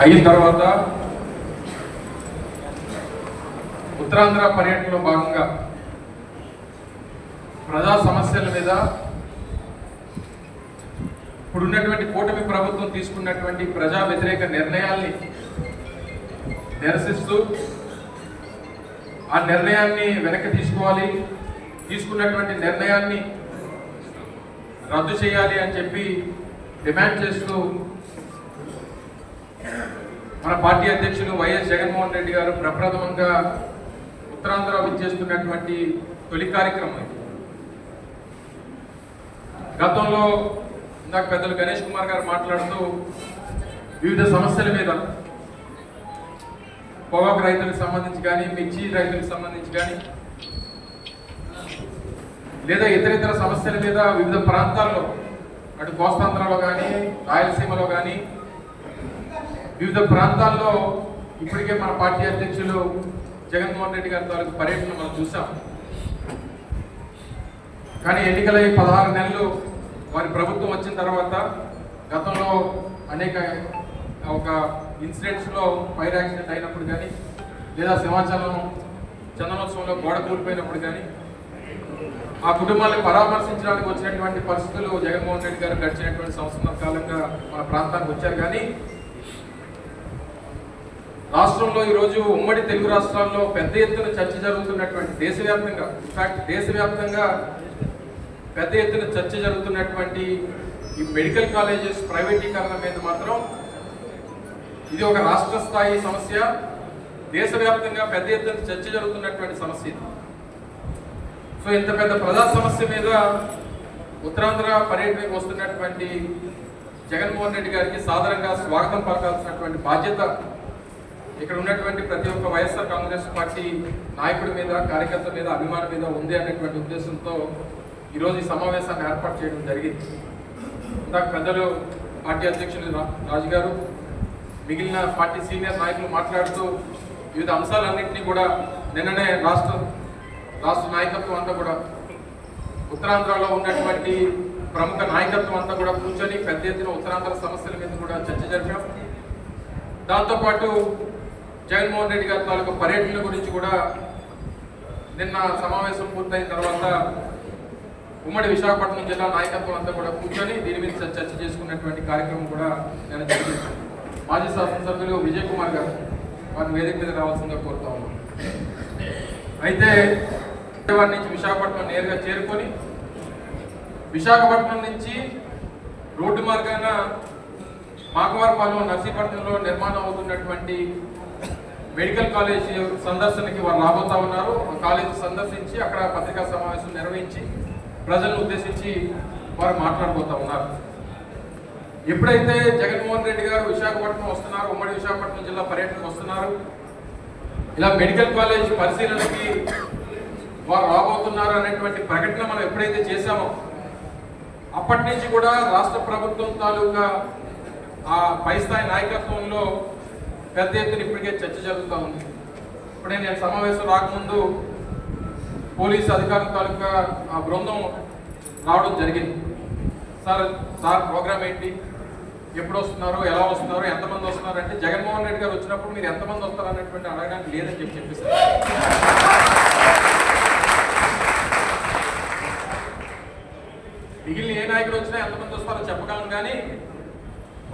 అయిన తర్వాత ఉత్తరాంధ్ర పర్యటనలో భాగంగా ప్రజా సమస్యల మీద ఇప్పుడున్నటువంటి కూటమి ప్రభుత్వం తీసుకున్నటువంటి ప్రజా వ్యతిరేక నిర్ణయాల్ని నిరసిస్తూ ఆ నిర్ణయాన్ని వెనక్కి తీసుకోవాలి తీసుకున్నటువంటి నిర్ణయాన్ని రద్దు చేయాలి అని చెప్పి డిమాండ్ చేస్తూ మన పార్టీ అధ్యక్షులు వైఎస్ జగన్మోహన్ రెడ్డి గారు ప్రప్రథమంగా ఉత్తరాంధ్ర విచ్చేస్తున్నటువంటి తొలి కార్యక్రమం ఇది. గతంలో ఇందాక పెద్దలు గణేష్ కుమార్ గారు మాట్లాడుతూ వివిధ సమస్యల మీద పొగాకు రైతులకు సంబంధించి కానీ మిర్చి రైతులకు సంబంధించి కానీ లేదా ఇతర ఇతర సమస్యల మీద వివిధ ప్రాంతాల్లో అటు కోస్తాంధ్రలో కానీ రాయలసీమలో కానీ వివిధ ప్రాంతాల్లో ఇప్పటికే మన పార్టీ అధ్యక్షులు జగన్మోహన్ రెడ్డి గారి తాలూకు పర్యటన మనం చూసాం. కానీ ఎన్నికలై పదహారు నెలలు వారి ప్రభుత్వం వచ్చిన తర్వాత గతంలో అనేక ఒక ఇన్సిడెంట్స్లో ఫైర్ యాక్సిడెంట్ అయినప్పుడు కానీ లేదా సింహాచలం చందనోత్సవంలో గోడ కూలిపోయినప్పుడు కానీ ఆ కుటుంబాన్ని పరామర్శించడానికి వచ్చినటువంటి పరిస్థితులు జగన్మోహన్ రెడ్డి గారు గడిచినటువంటి సంవత్సరాల కాలంగా మన ప్రాంతానికి వచ్చారు. కానీ రాష్ట్రంలో ఈరోజు ఉమ్మడి తెలుగు రాష్ట్రాల్లో పెద్ద ఎత్తున చర్చ జరుగుతున్నటువంటి దేశవ్యాప్తంగా ఇన్ఫాక్ట్ దేశవ్యాప్తంగా పెద్ద ఎత్తున చర్చ జరుగుతున్నటువంటి ఈ మెడికల్ కాలేజెస్ ప్రైవేటీకరణ మీద మాత్రం ఇది ఒక రాష్ట్ర స్థాయి సమస్య. దేశవ్యాప్తంగా పెద్ద ఎత్తున చర్చ జరుగుతున్నటువంటి సమస్య ఇది. సో ఇంత పెద్ద ప్రజా సమస్య మీద ఉత్తరాంధ్ర పర్యటనకు వస్తున్నటువంటి జగన్మోహన్ రెడ్డి గారికి సాధారణంగా స్వాగతం పలకాల్సినటువంటి బాధ్యత ఇక్కడ ఉన్నటువంటి ప్రతి ఒక్క వైఎస్ఆర్ కాంగ్రెస్ పార్టీ నాయకుడి మీద కార్యకర్త మీద అభిమానం మీద ఉంది అనేటువంటి ఉద్దేశంతో ఈరోజు ఈ సమావేశాన్ని ఏర్పాటు చేయడం జరిగింది. ఇందాక పెద్దలు పార్టీ అధ్యక్షులు రా- రాజు గారు మిగిలిన పార్టీ సీనియర్ నాయకులు మాట్లాడుతూ వివిధ అంశాలన్నింటినీ కూడా నిన్ననే రాష్ట్ర రాష్ట్ర నాయకత్వం అంతా కూడా ఉత్తరాంధ్రలో ఉన్నటువంటి ప్రముఖ నాయకత్వం అంతా కూడా కూర్చొని పెద్ద ఎత్తున ఉత్తరాంధ్ర సమస్యల మీద కూడా చర్చ జరిపాం. దాంతోపాటు జగన్మోహన్ రెడ్డి గారి తాలూకు పర్యటనల గురించి కూడా నిన్న సమావేశం పూర్తయిన తర్వాత ఉమ్మడి విశాఖపట్నం జిల్లా నాయకత్వం అంతా కూడా కూర్చొని దీని మీద చర్చ చేసుకున్నటువంటి కార్యక్రమం కూడా నేను జరిగింది. మాజీ శాసనసభ్యులు విజయ్ కుమార్ గారు వారిని వేదిక మీద రావాల్సిందిగా కోరుతా ఉన్నాను. అయితే వారి నుంచి విశాఖపట్నం నేరుగా చేరుకొని విశాఖపట్నం నుంచి రోడ్డు మార్గాన మాకవారపాలెం నర్సీపట్నంలో నిర్మాణం అవుతున్నటువంటి మెడికల్ కాలేజ్ సందర్శనకి వారు రాబోతా ఉన్నారు. ఆ కాలేజ్ సందర్శించి అక్కడ పత్రికా సమావేశం నిర్వహించి ప్రజలను ఉద్దేశించి వారు మాట్లాడబోతా ఉన్నారు. ఎప్పుడైతే జగన్మోహన్ రెడ్డి గారు విశాఖపట్నం వస్తున్నారు ఉమ్మడి విశాఖపట్నం జిల్లా పర్యటనకు వస్తున్నారు ఇలా మెడికల్ కాలేజ్ పరిశీలనకి వారు రాబోతున్నారు అనేటువంటి ప్రకటన మనం ఎప్పుడైతే చేశామో అప్పటి నుంచి కూడా రాష్ట్ర ప్రభుత్వం తాలూకా ఆ పై స్థాయి నాయకత్వంలో పెద్ద ఎత్తున ఇప్పటికే చర్చ జరుగుతూ ఉంది. ఇప్పుడే నేను సమావేశం రాకముందు పోలీస్ అధికారుల తాలూకా ఆ బృందం రావడం జరిగింది. సార్ సార్ ప్రోగ్రామ్ ఏంటి? ఎప్పుడు వస్తున్నారు ఎలా వస్తున్నారు? ఎంతమంది వస్తున్నారు? అంటే జగన్మోహన్ రెడ్డి గారు వచ్చినప్పుడు మీరు ఎంతమంది వస్తారు అన్నటువంటి అడగడానికి లేదని చెప్పి చెప్పేసారు మిగిలిన ఏ నాయకుడు వచ్చినా ఎంతమంది వస్తారో చెప్పగలను కానీ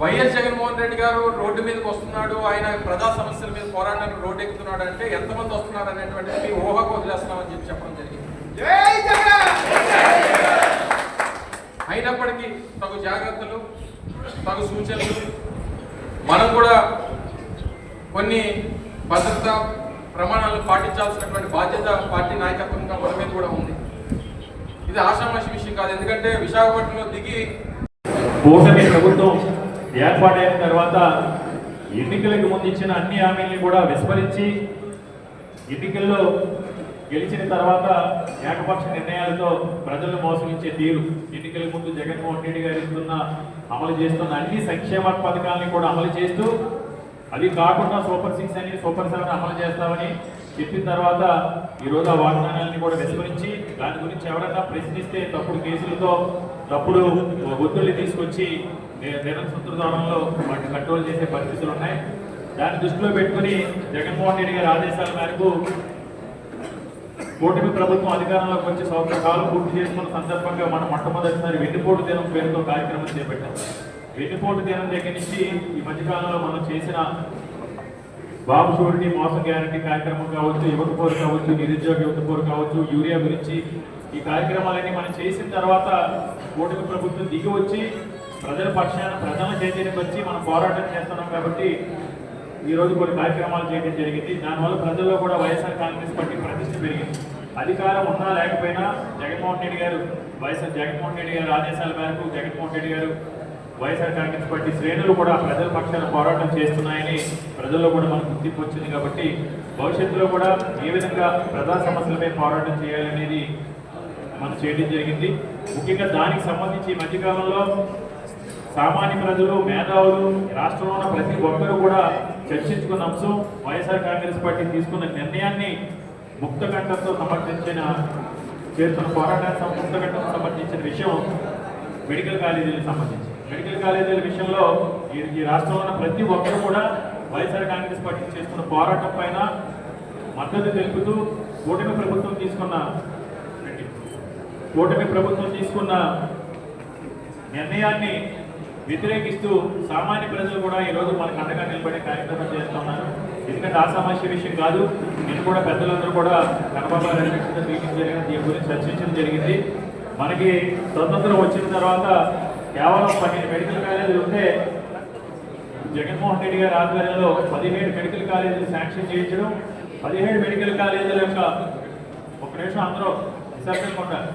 వైఎస్ జగన్మోహన్ రెడ్డి గారు రోడ్డు మీదకి వస్తున్నాడు ఆయన ప్రజా సమస్యల మీద పోరాటానికి రోడ్డు ఎక్కుతున్నాడు అంటే ఎంతమంది వస్తున్నారు అనేటువంటిది మీ ఊహకు వదిలేస్తున్నామని చెప్పి చెప్పడం జరిగింది. అయినప్పటికీ తగు జాగ్రత్తలు తగు సూచనలు మనం కూడా కొన్ని భద్రతా ప్రమాణాలను పాటించాల్సినటువంటి బాధ్యత పార్టీ నాయకత్వంగా మన మీద కూడా ఉంది. ఇది ఆషామాషి విషయం కాదు. ఎందుకంటే విశాఖపట్నంలో దిగి ప్రభుత్వం ఏర్పాటైన తర్వాత ఎన్నికలకు ముందు ఇచ్చిన అన్ని హామీల్ని కూడా విస్మరించి ఎన్నికల్లో గెలిచిన తర్వాత ఏకపక్ష నిర్ణయాలతో ప్రజలను మోసగించే తీరు. ఎన్నికల ముందు జగన్మోహన్ రెడ్డి గారు ఇస్తున్న అమలు చేస్తున్న అన్ని సంక్షేమ పథకాలని కూడా అమలు చేస్తూ అది కాకుండా సూపర్ సిక్స్ అని సూపర్ సెవెన్ అమలు చేస్తామని చెప్పిన తర్వాత ఈ రోజు ఆ వాగ్దానాన్ని కూడా విస్మరించి దాని గురించి ఎవరైనా ప్రశ్నిస్తే తప్పుడు కేసులతో తప్పుడు ఒత్తిళ్ళు తీసుకొచ్చి ని- నిరంతర వాటిని కంట్రోల్ చేసే పరిస్థితులు ఉన్నాయి. దాన్ని దృష్టిలో పెట్టుకుని జగన్మోహన్ రెడ్డి గారి ఆదేశాల మేరకు కూటమి ప్రభుత్వం అధికారంలోకి వచ్చి సంవత్సరాలు పూర్తి చేసుకున్న సందర్భంగా మనం మొట్టమొదటిసారి వెన్నుపోటు దినం పేరుతో కార్యక్రమం చేపట్టాం. వెన్నుపోటు దినం దగ్గర నుంచి ఈ మధ్యకాలంలో మనం చేసిన బాబు షూరిటీ మోసం గ్యారంటీ కార్యక్రమం కావచ్చు యువత పోరు కావచ్చు నిరుద్యోగ యువత పోరు కావచ్చు యూరియా గురించి ఈ కార్యక్రమాలన్నీ మనం చేసిన తర్వాత కూటమి ప్రభుత్వం దిగి వచ్చి ప్రజల పక్షాన ప్రజల చైతన్యం వచ్చి మనం పోరాటం చేస్తున్నాం కాబట్టి ఈరోజు కొన్ని కార్యక్రమాలు చేయడం జరిగింది. దానివల్ల ప్రజల్లో కూడా వైఎస్ఆర్ కాంగ్రెస్ పార్టీ ప్రతిష్ట పెరిగింది. అధికారం ఉన్నా లేకపోయినా జగన్మోహన్ రెడ్డి గారు వైఎస్ఆర్ జగన్మోహన్ రెడ్డి గారు ఆదేశాల మేరకు జగన్మోహన్ రెడ్డి గారు వైఎస్ఆర్ కాంగ్రెస్ పార్టీ శ్రేణులు కూడా ప్రజల పక్షాన పోరాటం చేస్తున్నాయని ప్రజల్లో కూడా మనకు గుర్తింపు వచ్చింది కాబట్టి భవిష్యత్తులో కూడా ఏ విధంగా ప్రజా సమస్యలపై పోరాటం చేయాలనేది మనం చేయడం జరిగింది. ముఖ్యంగా దానికి సంబంధించి ఈ మధ్యకాలంలో సామాన్య ప్రజలు మేధావులు రాష్ట్రంలో ఉన్న ప్రతి ఒక్కరూ కూడా చర్చించుకున్న అంశం వైఎస్ఆర్ కాంగ్రెస్ పార్టీ తీసుకున్న నిర్ణయాన్ని ముక్తకంఠంతో సమర్థించిన చేస్తున్న పోరాటానికి సం- ముక్తకంఠంతో సమర్థించిన విషయం మెడికల్ కాలేజీలకు సంబంధించి. మెడికల్ కాలేజీల విషయంలో ఈ ఈ రాష్ట్రంలో ఉన్న ప్రతి ఒక్కరు కూడా వైఎస్ఆర్ కాంగ్రెస్ పార్టీ చేస్తున్న పోరాటం పైన మద్దతు తెలుపుతూ కూటమి ప్రభుత్వం తీసుకున్న కూటమి ప్రభుత్వం తీసుకున్న నిర్ణయాన్ని వ్యతిరేకిస్తూ సామాన్య ప్రజలు కూడా ఈరోజు మనకు అండగా నిలబడే కార్యక్రమం చేస్తున్నారు ఎందుకంటే ఆ సమస్య విషయం కాదు. నేను కూడా పెద్దలందరూ కూడా కనబాబు మీటింగ్ జరిగిన దీని గురించి చర్చించడం జరిగింది. మనకి స్వతంత్రం వచ్చిన తర్వాత కేవలం పన్నెండు మెడికల్ కాలేజీలు ఉంటే జగన్మోహన్ రెడ్డి గారి ఆధ్వర్యంలో పదిహేడు మెడికల్ కాలేజీలు శాంక్షన్ చేయించడం పదిహేడు మెడికల్ కాలేజీల యొక్క ఒక నిమిషం అందరూ నిశ్శబ్దంగా ఉంటారు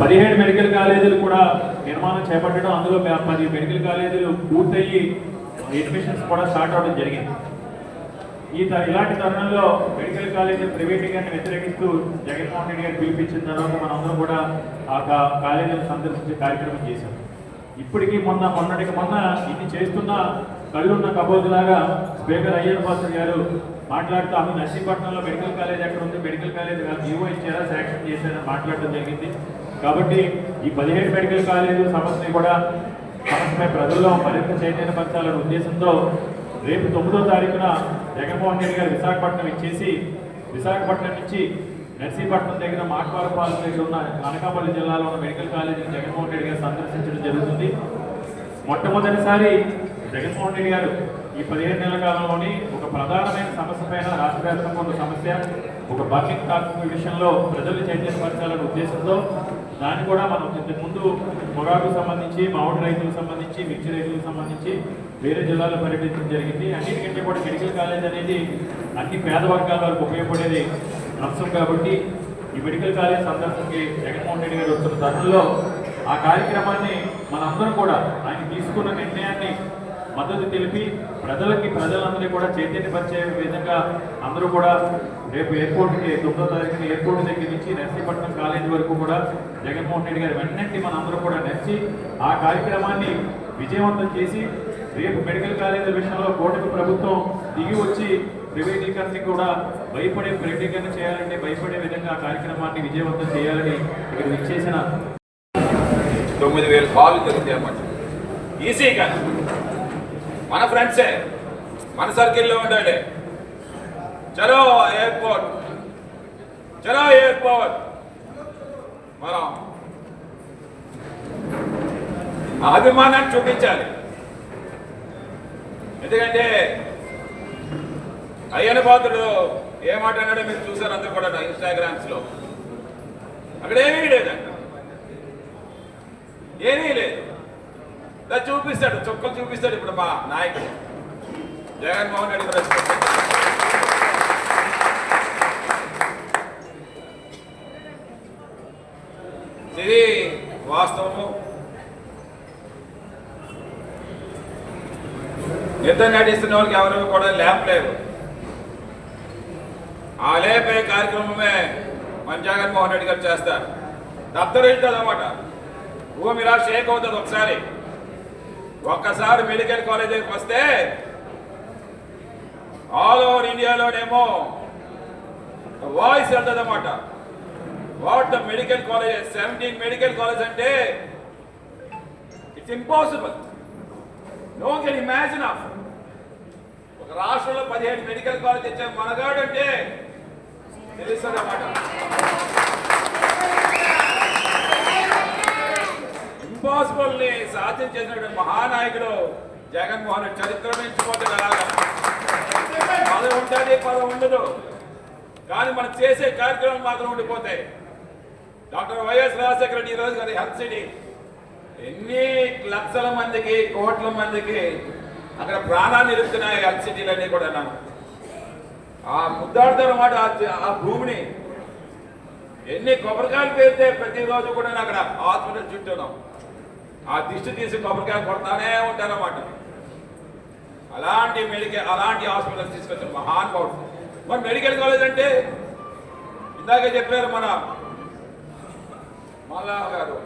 పదిహేడు మెడికల్ కాలేజీలు కూడా నిర్మాణం చేపట్టడం అందులో పది మెడికల్ కాలేజీలు పూర్తయ్యి అడ్మిషన్స్ కూడా స్టార్ట్ అవడం జరిగింది. ఈ ఇలాంటి తరుణంలో మెడికల్ కాలేజీ ప్రైవేటీకరణ వ్యతిరేకిస్తూ జగన్మోహన్ రెడ్డి గారు పిలిపించిన తర్వాత మనందరం కూడా ఆ కా- కాలేజీని సందర్శించే కార్యక్రమం చేశాం. ఇప్పటికీ మొన్న మొన్నటికి మొన్న ఇది చేస్తున్న కళ్ళున్న కబోతులాగా స్పీకర్ అయ్యన్ పాత్ర గారు మాట్లాడుతూ ఆమె నర్సీపట్నంలో మెడికల్ కాలేజ్ ఎక్కడ ఉంది? మెడికల్ కాలేజ్ జీవో ఇచ్చారా శాంక్షన్ చేశారని మాట్లాడడం జరిగింది. కాబట్టి ఈ పదిహేడు మెడికల్ కాలేజీ సమస్యని కూడా సమస్యపై ప్రజల్లో మరింత చైతన్యపరచాలనే ఉద్దేశంతో రేపు తొమ్మిదో తారీఖున జగన్మోహన్ రెడ్డి గారు విశాఖపట్నం ఇచ్చేసి విశాఖపట్నం నుంచి నర్సీపట్నం దగ్గర మాట్వారపాలెం దగ్గర ఉన్న అనకాపల్లి జిల్లాలో ఉన్న మెడికల్ కాలేజీని జగన్మోహన్ రెడ్డి గారు సందర్శించడం జరుగుతుంది. మొట్టమొదటిసారి జగన్మోహన్ రెడ్డి గారు ఈ పదిహేను నెలల కాలంలోని ఒక ప్రధానమైన సమస్య పైన రాష్ట్ర వ్యాప్తంగా ఉన్న సమస్య ఒక బర్నింగ్ టాక్ విషయంలో ప్రజలు చైతన్యపరచాలనే ఉద్దేశంతో దాన్ని కూడా మనం ఇంతకు ముందు పొగాకు సంబంధించి మామిడి రైతులకు సంబంధించి మిర్చి రైతులకు సంబంధించి వేరే జిల్లాలో పర్యటించడం జరిగింది. అన్నిటికంటే కూడా మెడికల్ కాలేజ్ అనేది అన్ని పేద వర్గాల వరకు ఉపయోగపడేది అంశం కాబట్టి ఈ మెడికల్ కాలేజ్ సందర్భంగా జగన్మోహన్ రెడ్డి గారు వస్తున్న తరుణంలో ఆ కార్యక్రమాన్ని మనందరం కూడా ఆయన తీసుకున్న నిర్ణయాన్ని మద్దతు తెలిపి ప్రజలకి ప్రజలందరినీ కూడా చైతన్యపరిచే విధంగా అందరూ కూడా రేపు ఎయిర్పోర్ట్కి తొమ్మిదో తారీఖున ఎయిర్పోర్ట్ దగ్గర నుంచి నర్సీపట్నం కాలేజీ వరకు కూడా జగన్మోహన్ రెడ్డి గారు వెంటనే మన అందరూ కూడా నచ్చి ఆ కార్యక్రమాన్ని విజయవంతం చేసి రేపు మెడికల్ కాలేజీల విషయంలో కూటమి ప్రభుత్వం దిగి వచ్చి ప్రైవేటీకరణ కూడా భయపడే ప్రైవేటీకరణ చేయాలంటే భయపడే విధంగా ఆ కార్యక్రమాన్ని విజయవంతం చేయాలని ఇక్కడ విచ్చేసిన తొమ్మిది వేలు కాలు జరుగుతాయన్నమాట ఈజీ కానీ మన ఫ్రెండ్సే మన సర్కిల్లో ఉండాలి చలో ఎయిర్పోర్ట్ చలో ఎయిర్పోర్ట్ మనం అభిమానాన్ని చూపించాలి. ఎందుకంటే అయ్యన పాత్రుడు ఏమాట మాట అన్నాడో మీరు చూసారు అందరు కూడా ఇన్స్టాగ్రామ్స్లో. అక్కడ ఏమీ లేదంట ఏమీ లేదు. దా చూపిస్తాడు చుక్కలు చూపిస్తాడు ఇప్పుడు మా నాయకుడు. జగన్మోహన్ రెడ్డి గారు ఇది వాస్తవము. నిద్ర నటిస్తున్న వాళ్ళకి ఎవరు కూడా ల్యాప్ లేవు ఆ లేపే కార్యక్రమమే మన జగన్మోహన్ రెడ్డి గారు చేస్తారు. దత్తరింటుంది అనమాట భూమి ఇలా షేక్ అవుతుంది ఒకసారి. ఒక్కసారి మెడికల్ కాలేజీకి వస్తే ఆల్ ఓవర్ ఇండియాలోనేమో వాయిస్ వెళ్తుంది అన్నమాట what the medical college seventeen medical college అంటే it's impossible. No can imagine of ఒక రాష్ట్రంలో పదిహేడు మెడికల్ కాలేజ్ ఇచ్చే మనగాడు అంటే తెలుస్తుందన్నమాట ఇంపాసిబుల్ని సాధ్యం చేసినటువంటి మహానాయకుడు జగన్మోహన్ రెడ్డి చరిత్ర మించిపోతుంది అలాగా. పదవి ఉంటుంది పదవి ఉండదు. కానీ మనం చేసే కార్యక్రమాలు మాత్రం ఉండిపోతాయి. డాక్టర్ వైఎస్ రాజశేఖర రెడ్డి ఈరోజు గారి హెల్త్ సిటీ. ఎన్ని లక్షల మందికి కోట్ల మందికి అక్కడ ప్రాణాన్ని నిలుపుతున్నాయి హెల్త్ సిటీలన్నీ కూడా నాకు ఆ ముద్దాడుతారు అన్నమాట ఆ భూమిని ఎన్ని కొబ్బరికాయలు పేరితే ప్రతిరోజు కూడా నేను అక్కడ హాస్పిటల్ చుట్టూనాం. ఆ దిష్టి తీసి కొబ్బరికాయలు కొడతానే ఉంటారన్నమాట. అలాంటి మెడికల్ అలాంటి హాస్పిటల్స్ మహాన్ మహానుభావుడు మరి మెడికల్ కాలేజ్ అంటే ఇందాక చెప్పారు మన మల్లా గారు.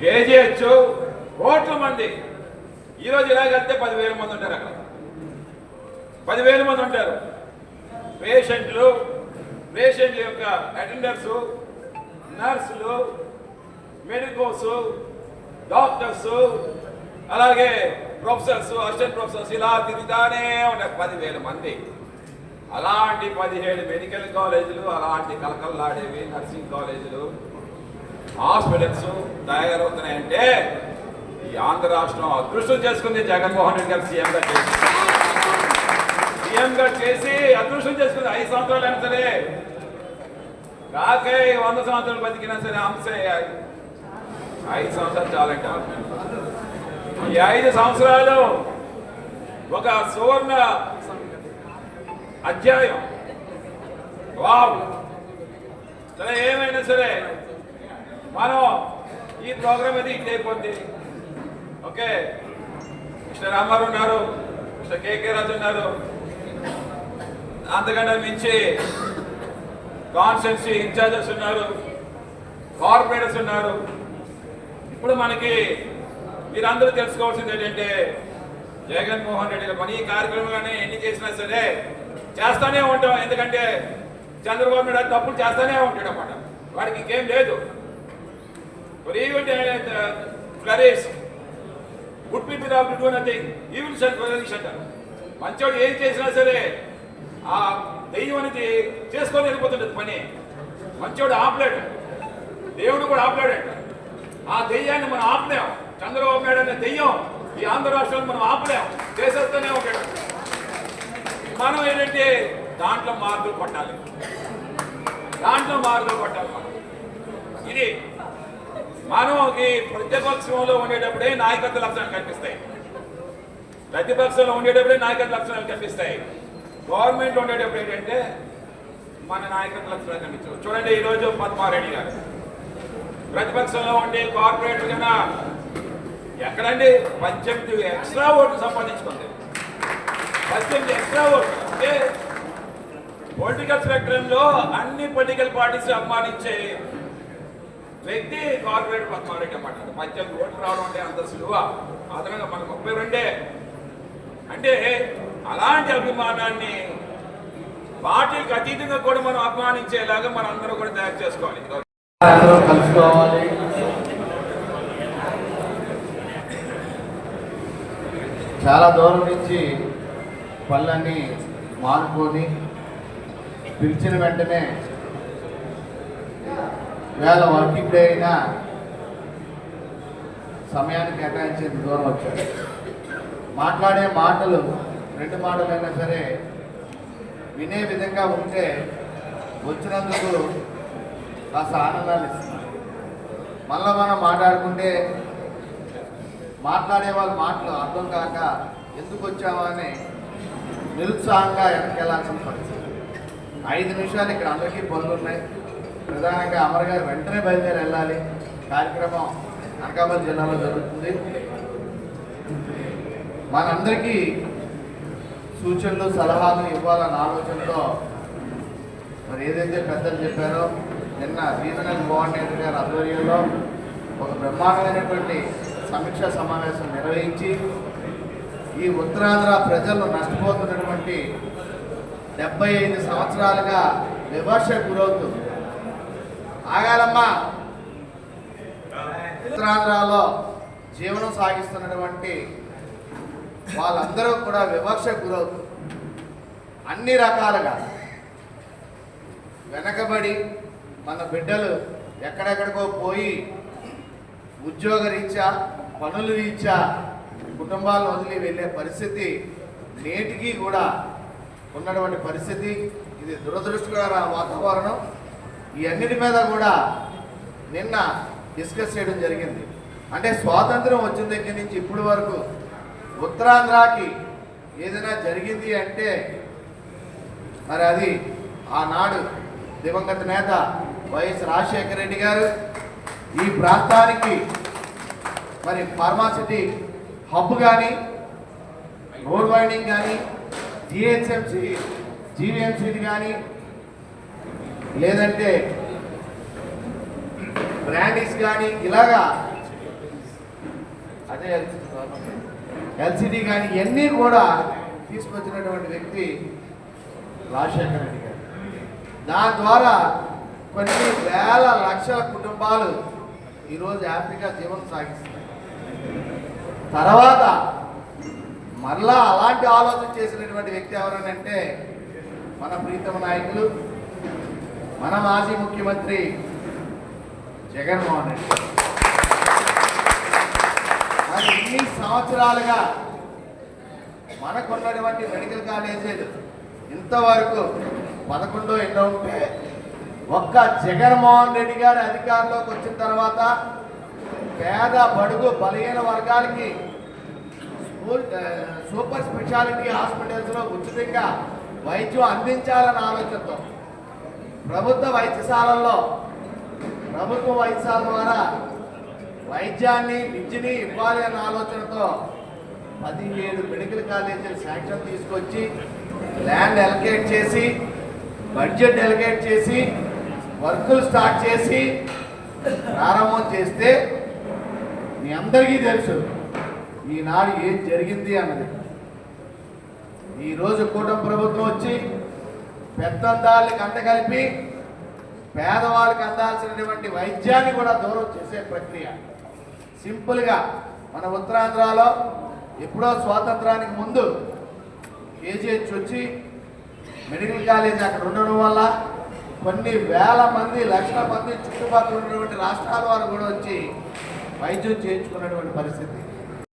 కేజీహెచ్ కోట్ల మంది. ఈరోజు ఇలాగెళ్తే పదివేల మంది ఉంటారు అక్కడ. పదివేల మంది ఉంటారు. పేషెంట్లు పేషెంట్ల యొక్క అటెండర్స్ నర్సులు మెడికోస్ డాక్టర్స్ అలాగే ప్రొఫెసర్స్ అసిస్టెంట్ ప్రొఫెసర్స్ ఇలా తిరుగుతానే ఉన్నారు పదివేల మంది. అలాంటి పదిహేడు మెడికల్ కాలేజీలు అలాంటి కలకల్లాడేవి నర్సింగ్ కాలేజీలు హాస్పిటల్స్ తయారవుతున్నాయంటే ఈ ఆంధ్ర రాష్ట్రం అదృష్టం చేసుకుంది జగన్మోహన్ రెడ్డి గారు సీఎంగా చేసి. సీఎంగా చేసి అదృష్టం చేసుకుంది. ఐదు సంవత్సరాలు అయినా సరే. కాకే వంద సంవత్సరాలు బతికినా సరే అంశే ఐదు సంవత్సరాలు చాలంట ఈ ఐదు సంవత్సరాలు ఒక సువర్ణ అధ్యాయం. వావ్. సరే ఏమైనా సరే మనం ఈ ప్రోగ్రామ్ అది ఇట్ అయిపోద్ది. ఓకే? మిస్టర్ రామారావు ఉన్నారు మిస్టర్ కేకే రాజు ఉన్నారు. అంతకంటే మించి కాన్స్టెన్సీ ఇన్ఛార్జెస్ ఉన్నారు కార్పొరేటర్స్ ఉన్నారు. ఇప్పుడు మనకి మీరందరూ తెలుసుకోవాల్సింది ఏంటంటే జగన్మోహన్ రెడ్డి గారు మన ఈ కార్యక్రమంలోనే ఎన్ని చేసినా సరే చేస్తానే ఉంటాం. ఎందుకంటే చంద్రబాబు నాయుడు తప్పులు చేస్తానే ఉంటాడు అన్నమాట వాడికి ఇంకేం లేదు. Flourish good people of do nothing evil shall flourish అంటారు మంచోడు ఏం చేసినా సరే ఆ దెయ్యం అనేది చేసుకొని వెళ్ళిపోతుండదు పని. మంచోడు ఆపలేడు. దేవుడు కూడా ఆపలేడంట. ఆ దెయ్యాన్ని మనం ఆపలేం. చంద్రబాబు నాయుడు అనే దెయ్యం ఈ ఆంధ్ర రాష్ట్రాన్ని మనం ఆపలేం. చేసేస్తూనే ఉంటాడు. మనం ఏంటంటే దాంట్లో మార్పులు పట్టాలి దాంట్లో మార్పులు పట్టాలి మనం. ఇది మనం ఈ ప్రతిపక్షంలో ఉండేటప్పుడే నాయకత్వ లక్షణాలు కనిపిస్తాయి. ప్రతిపక్షంలో ఉండేటప్పుడే నాయకత్వ లక్షణాలు కనిపిస్తాయి. గవర్నమెంట్ ఉండేటప్పుడు ఏంటంటే మన నాయకత్వ లక్షణాలు కనిపించవు. చూడండి ఈరోజు పద్మారెడ్డి గారు. ప్రతిపక్షంలో ఉండే కార్పొరేటర్ కన్నా ఎక్కడండి? పద్దెనిమిది ఎక్స్ట్రా ఓట్లు సంపాదించుకుంది. పద్దెనిమిది ఎక్స్ట్రా ఓట్లు. అంటే పొలిటికల్ స్పెక్ట్రంలో అన్ని పొలిటికల్ పార్టీస్ అభిమానించే వ్యక్తి కార్పొరేట్ పద్మారెడ్డి అన్నమాట పద్దెనిమిది ఓట్లు రావడం అంటే అంత సులువ? అదనంగా మన ముప్పై రెండే. అంటే అలాంటి అభిమానాన్ని పార్టీలకు అతీతంగా కూడా మనం అభిమానించేలాగా మనం అందరూ కూడా తయారు చేసుకోవాలి. కలుసుకోవాలి. చాలా దూరం నుంచి పళ్ళన్నీ మానుకొని పిలిచిన వెంటనే వేళ వర్కింగ్ డే అయినా సమయాన్ని కేటాయించేంత దూరం వచ్చాడు. మాట్లాడే మాటలు రెండు మాటలైనా సరే వినే విధంగా ఉంటే వచ్చినందుకు కాస్త ఆనందాలు ఇస్తున్నారు మళ్ళీ మనం మాట్లాడుకుంటే మాట్లాడే వాళ్ళ మాటలు అర్థం కాక ఎందుకు వచ్చామా అని నిరుత్సాహంగా వెనకెళ్ళాల్సిన పరిస్థితి. ఐదు నిమిషాలు ఇక్కడ అందరికీ పనులు ఉన్నాయి ప్రధానంగా అమర్ గారు వెంటనే బయలుదేరి వెళ్ళాలి. కార్యక్రమం అనకాపల్లి జిల్లాలో జరుగుతుంది. మనందరికీ సూచనలు సలహాలు ఇవ్వాలన్న ఆలోచనతో మరి ఏదైతే పెద్దలు చెప్పారో నిన్న రీజనల్ కోఆర్డినేటర్ గారి ఆధ్వర్యంలో ఒక బ్రహ్మాండమైనటువంటి సమీక్షా సమావేశం నిర్వహించి ఈ ఉత్తరాంధ్ర ప్రజలు నష్టపోతున్నటువంటి డెబ్బై ఐదు సంవత్సరాలుగా విమర్శ గురవుతుంది ఆగాలమ్మా. ఉత్తరాంధ్రలో జీవనం సాగిస్తున్నటువంటి వాళ్ళందరూ కూడా వివక్ష గురవుతుంది అన్ని రకాలుగా వెనకబడి మన బిడ్డలు ఎక్కడెక్కడికో పోయి ఉద్యోగ రీత్యా పనులు రీత్యా కుటుంబాలను వదిలి వెళ్ళే పరిస్థితి నేటికి కూడా ఉన్నటువంటి పరిస్థితి. ఇది దురదృష్టకర వాతావరణం. ఈ అన్నిటి మీద కూడా నిన్న డిస్కస్ చేయడం జరిగింది. అంటే స్వాతంత్రం వచ్చిన దగ్గర నుంచి ఇప్పటి వరకు ఉత్తరాంధ్రకి ఏదైనా జరిగింది అంటే మరి అది ఆనాడు దివంగత నేత వైఎస్ రాజశేఖర రెడ్డి గారు ఈ ప్రాంతానికి మరి ఫార్మాసిటీ హబ్ కానీ రోడ్ వైండింగ్ కానీ జిహెచ్ఎంసి జీవీఎంసీని కానీ లేదంటే బ్రాండీస్ కానీ ఇలాగా అదే ఎల్సిడి కానీ ఇవన్నీ కూడా తీసుకొచ్చినటువంటి వ్యక్తి రాజశేఖర రెడ్డి గారు. దాని ద్వారా కొన్ని వేల లక్షల కుటుంబాలు ఈరోజు హ్యాపీగా జీవనం సాగిస్తున్నాయి. తర్వాత మరలా అలాంటి ఆలోచన చేసినటువంటి వ్యక్తి ఎవరనంటే మన ప్రీతమ నాయకులు మన మాజీ ముఖ్యమంత్రి జగన్మోహన్ రెడ్డి మరి ఇన్ని సంవత్సరాలుగా మనకున్నటువంటి మెడికల్ కాలేజీలు ఇంతవరకు పదకొండో ఎన్నో ఉంటే ఒక్క జగన్మోహన్ రెడ్డి గారి అధికారంలోకి వచ్చిన తర్వాత పేద బడుగు బలహీన వర్గాలకి సూపర్ స్పెషాలిటీ హాస్పిటల్స్లో ఉచితంగా వైద్యం అందించాలన్న ఆలోచనతో ప్రభుత్వ వైద్యశాలల్లో ప్రభుత్వ వైద్యశాల ద్వారా వైద్యాన్ని విద్యని ఇవ్వాలి అన్న ఆలోచనతో పదిహేడు మెడికల్ కాలేజీలు శాంక్షన్ తీసుకొచ్చి ల్యాండ్ ఎలకేట్ చేసి బడ్జెట్ ఎలకేట్ చేసి వర్కులు స్టార్ట్ చేసి ప్రారంభం చేస్తే మీ అందరికీ తెలుసు ఈనాడు ఏం జరిగింది అన్నది. ఈరోజు కూటమి ప్రభుత్వం వచ్చి పెద్దందాళ్ళకి అంటగలిపి పేదవాళ్ళకి అందాల్సినటువంటి వైద్యాన్ని కూడా దూరం చేసే ప్రక్రియ. సింపుల్గా మన ఉత్తరాంధ్రలో ఎప్పుడో స్వాతంత్రానికి ముందు కేజీహెచ్ వచ్చి మెడికల్ కాలేజ్ అక్కడ ఉండడం వల్ల కొన్ని వేల మంది లక్షల మంది చుట్టుపక్కల ఉన్నటువంటి రాష్ట్రాల వారు కూడా వచ్చి వైద్యం చేయించుకున్నటువంటి పరిస్థితి.